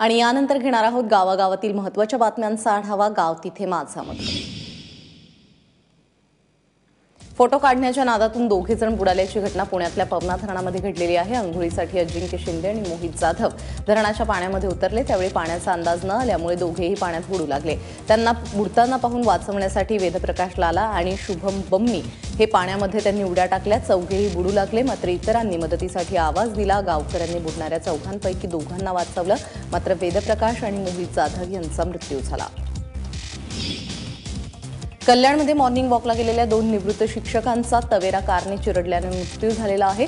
आणि यानंतर घेणार आहोत गावागावातील महत्त्वाच्या बातम्यांचा आढावा. गाव तिथे माझा मत. फोटो काढण्याच्या नादातून दोघे जण बुडाल्याची घटना पुण्यातल्या पवना धरणामध्ये घडलेली आहे. अंघोळीसाठी अजिंक्य शिंदे आणि मोहित जाधव धरणाच्या पाण्यामध्ये उतरले. त्यावेळी पाण्याचा अंदाज न आल्यामुळे दोघेही पाण्यात बुडू लागले. त्यांना बुडताना पाहून वाचवण्यासाठी वेदप्रकाश लाला आणि शुभम बम्मी हे पाण्यामध्ये त्यांनी उड्या टाकल्या चौघेही बुडू लागले. मात्र इतरांनी मदतीसाठी आवाज दिला. गावकऱ्यांनी बुडणाऱ्या चौघांपैकी दोघांना वाचवलं. मात्र वेदप्रकाश आणि मोहित जाधव यांचा मृत्यू झाला. कल्याणमध्ये मॉर्निंग वॉकला गेलेल्या दोन निवृत्त शिक्षकांचा तवेरा कारने चिरडल्याने मृत्यू झालेला आहे.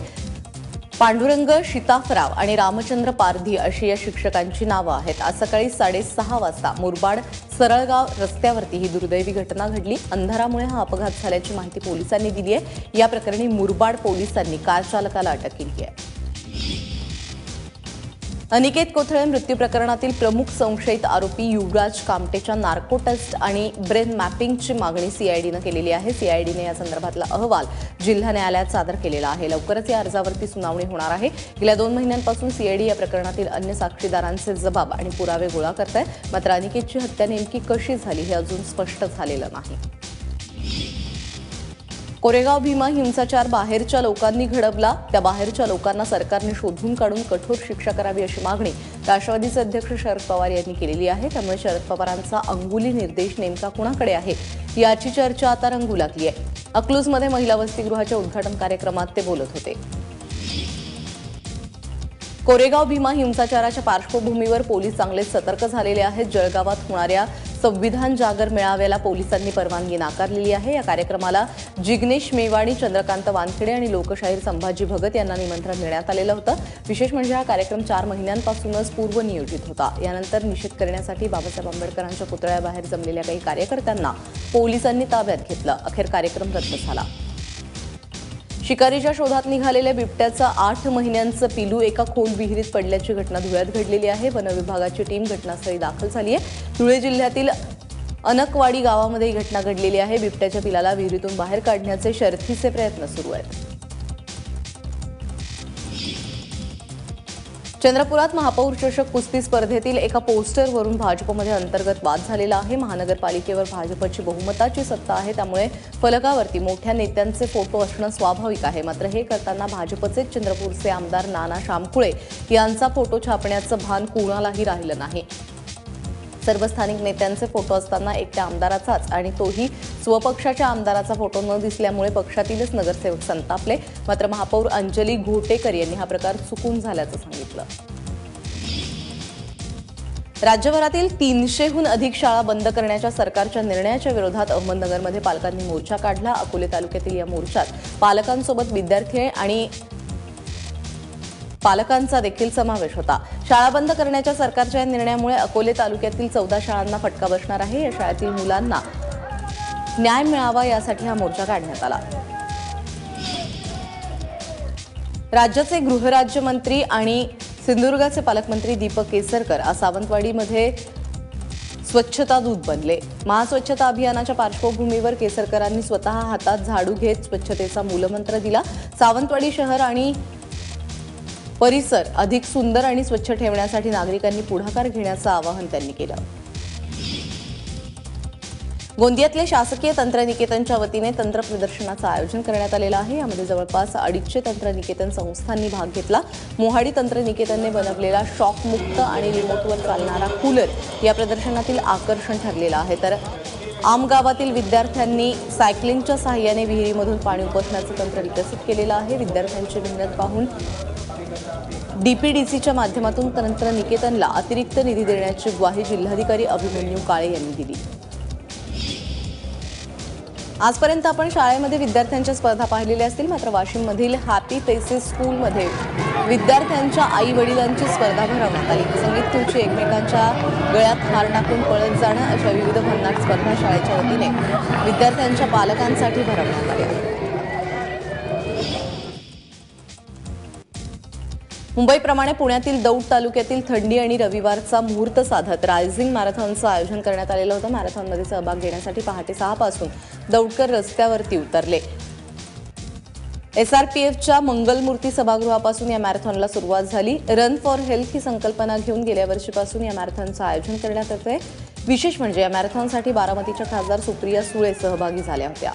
पांडुरंग शिताफराव आणि रामचंद्र पारधी अशी या शिक्षकांची नावं आहेत. आज सकाळी साडेसहा वाजता मुरबाड सरळगाव रस्त्यावरती ही दुर्दैवी घटना घडली. अंधारामुळे हा अपघात झाल्याची माहिती पोलिसांनी दिली आहे. या प्रकरणी मुरबाड पोलिसांनी कार चालकाला अटक केली आहे. अनिकेत कोथळे मृत्यू प्रकरणातील प्रमुख संशयित आरोपी युवराज कामटेच्या नार्को टेस्ट आणि ब्रेन मॅपिंगची मागणी सीआयडीनं केलेली आहे. सीआयडीने या संदर्भातला अहवाल जिल्हा न्यायालयात सादर केलेला आहे. लवकरच या अर्जावरती सुनावणी होणार आहे. गेल्या दोन महिन्यांपासून सीआयडी या प्रकरणातील अन्य साक्षीदारांचे जबाब आणि पुरावे गोळा करत आहे मात्र अनिकेतची हत्या नेमकी कशी झाली हे अजून स्पष्ट झालेलं नाही. कोरेगाव भीमा हिंसाचार बाहेरच्या लोकांनी घडवला. त्या बाहेरच्या लोकांना सरकारने शोधून काढून कठोर शिक्षा करावी अशी मागणी राष्ट्रवादीचे अध्यक्ष शरद पवार यांनी केलेली आहे. त्यामुळे शरद पवारांचा अंगुली निर्देश नेमका कुणाकडे आहे याची चर्चा आता रंगू लागली आहे. अकलूजमध्ये महिला वसतिगृहाच्या उद्घाटन कार्यक्रमात ते बोलत होते. कोरेगाव भीमा हिंसाचाराच्या पार्श्वभूमीवर पोलीस चांगले सतर्क झालेले आहेत. जळगावात होणाऱ्या संविधान जागर मेळाव्याला पोलिसांनी परवानगी नाकारलेली आहे. या कार्यक्रमाला जिग्नेश मेवाणी चंद्रकांत वानखेडे आणि लोकशाहीर संभाजी भगत यांना निमंत्रण देण्यात आलेलं होतं. विशेष म्हणजे हा कार्यक्रम चार महिन्यांपासूनच पूर्वनियोजित होता. यानंतर निषेध करण्यासाठी बाबासाहेब आंबेडकरांच्या पुतळ्याबाहेर जमलेल्या काही कार्यकर्त्यांना पोलिसांनी ताब्यात घेतलं. अखेर कार्यक्रम रद्द झाला. शिकारीच्या शोधात निघालेल्या बिबट्याचा आठ महिन्यांचं पिलू एका खोल विहिरीत पडल्याची घटना धुळ्यात घडलेली आहे. वनविभागाची टीम घटनास्थळी दाखल झाली आहे. धुळे जिल्ह्यातील अनकवाडी गावामध्ये ही घटना घडलेली आहे. बिबट्याच्या पिलाला विहिरीतून बाहेर काढण्याचे शर्थीचे प्रयत्न सुरू आहेत. चंद्रपुरात महापौर चषक कुस्ती स्पर्धेतील एका पोस्टरवरून भाजपमध्ये अंतर्गत वाद झालेला आहे. महानगरपालिकेवर भाजपची बहुमताची सत्ता आहे. त्यामुळे फलकावरती मोठ्या नेत्यांचे फोटो असणं स्वाभाविक आहे. मात्र हे करताना भाजपचेच चंद्रपूरचे आमदार नाना शामकुळे यांचा फोटो छापण्याचं भान कुणालाही राहिलं नाही. सर्व स्थानिक नेत्यांचे फोटो असताना एकट्या आमदाराचाच आणि तोही स्वपक्षाच्या आमदाराचा फोटो न दिसल्यामुळे पक्षातीलच नगरसेवक संतापले. मात्र महापौर अंजली घोटेकर यांनी हा प्रकार चुकून झाल्याचं सांगितलं. राज्यभरातील तीनशेहून अधिक शाळा बंद करण्याच्या सरकारच्या निर्णयाच्या विरोधात अहमदनगरमध्ये पालकांनी मोर्चा काढला. अकोले तालुक्यातील या मोर्चात पालकांसोबत विद्यार्थी आणि पालकांचा देखील समावेश होता. शाळा बंद करण्याच्या सरकारच्या या निर्णयामुळे अकोले तालुक्यातील चौदा शाळांना फटका बसणार आहे. या शाळेतील मुलांना न्याय मिळावा यासाठी हा मोर्चा काढण्यात आला. राज्याचे गृहराज्यमंत्री आणि सिंधुदुर्गाचे पालकमंत्री दीपक केसरकर आज सावंतवाडीमध्ये स्वच्छता दूत बनले. महास्वच्छता अभियानाच्या पार्श्वभूमीवर केसरकरांनी स्वतः हातात झाडू घेत स्वच्छतेचा मूलमंत्र दिला. सावंतवाडी शहर आणि परिसर अधिक सुंदर आणि स्वच्छ ठेवण्यासाठी नागरिकांनी पुढाकार घेण्याचं आवाहन त्यांनी केलं. गोंदियातले शासकीय तंत्रनिकेतनच्या वतीने तंत्र प्रदर्शनाचं आयोजन करण्यात आलेलं आहे. यामध्ये जवळपास अडीचशे तंत्रनिकेतन संस्थांनी भाग घेतला. मोहाडी तंत्रनिकेतनने बनवलेला शॉकमुक्त आणि रिमोटवर चालणारा कूलर या प्रदर्शनातील आकर्षण ठरलेलं आहे. तर आमगावातील विद्यार्थ्यांनी सायकलिंगच्या सहाय्याने विहिरीमधून पाणी उपसण्याचं तंत्र विकसित केलेलं आहे. विद्यार्थ्यांची मेहनत पाहून डीपीडीसीच्या माध्यमातून तंत्र निकेतनला अतिरिक्त निधी देण्याची ग्वाही जिल्हाधिकारी अभिमन्यू काळे यांनी दिली. आजपर्यंत आपण शाळेमध्ये विद्यार्थ्यांच्या स्पर्धा पाहिलेल्या असतील मात्र वाशिममधील हॅपी पेसेस स्कूलमध्ये विद्यार्थ्यांच्या आई वडिलांची स्पर्धा भरवण्यात आली. संगीत खुर्ची एकमेकांच्या गळ्यात हार टाकून पळत जाणं अशा विविध भन्नाट स्पर्धा शाळेच्या वतीने विद्यार्थ्यांच्या पालकांसाठी भरवण्यात आल्या. मुंबईप्रमाणे पुण्यातील दौड तालुक्यातील थंडी आणि रविवारचा मुहूर्त साधत रायझिंग मॅरेथॉनचं आयोजन करण्यात आलेलं होतं. मॅरेथॉनमध्ये सहभाग घेण्यासाठी पहाटे सहापासून दौडकर रस्त्यावरती उतरले. एसआरपीएफच्या मंगलमूर्ती सभागृहापासून या मॅरेथॉनला सुरुवात झाली. रन फॉर हेल्थ ही संकल्पना घेऊन गेल्या वर्षीपासून या मॅरेथॉनचं आयोजन करण्यात येतंय. विशेष म्हणजे या मॅरेथॉनसाठी बारामतीच्या खासदार सुप्रिया सुळे सहभागी झाल्या होत्या.